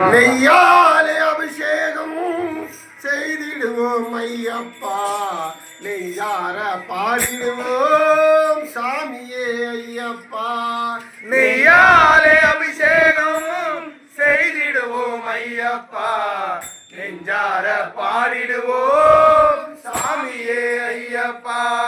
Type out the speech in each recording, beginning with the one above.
நெய்யாலே அபிஷேகம் செய்திடுவோம் ஐயப்பா. நெய்யார பாடிடுவோம் சாமியே ஐயப்பா. நெய்யாலே அபிஷேகம் செய்திடுவோம் ஐயப்பா. நெஞ்சார பாடிடுவோம் சாமியே ஐயப்பா.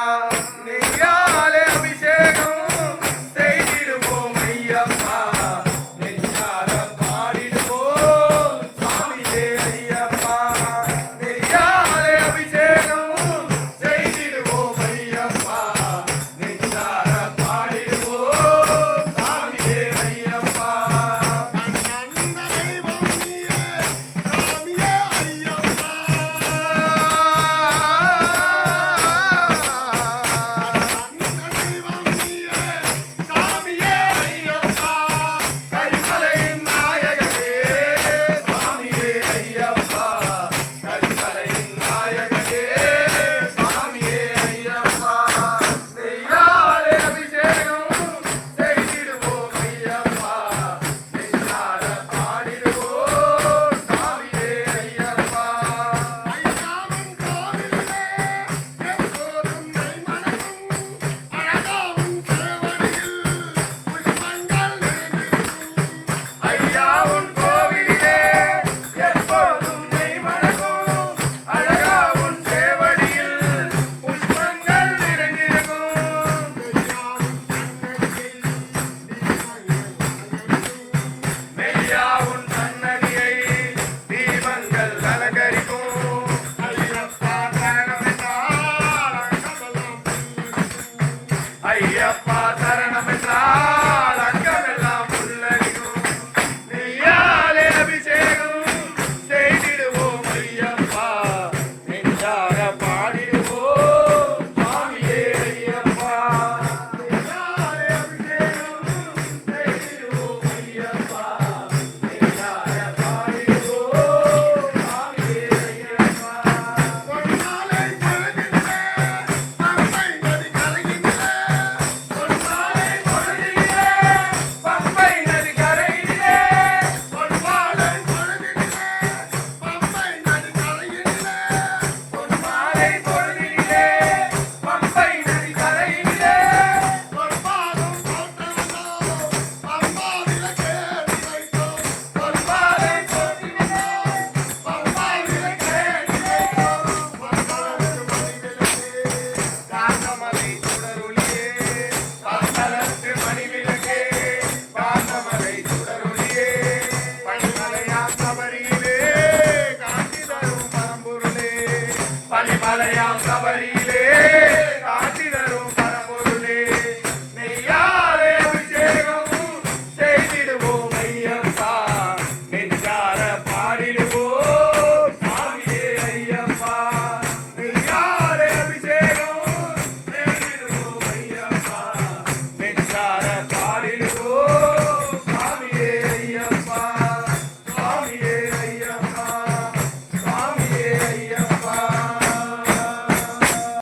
ஆலயம் சபரியிலே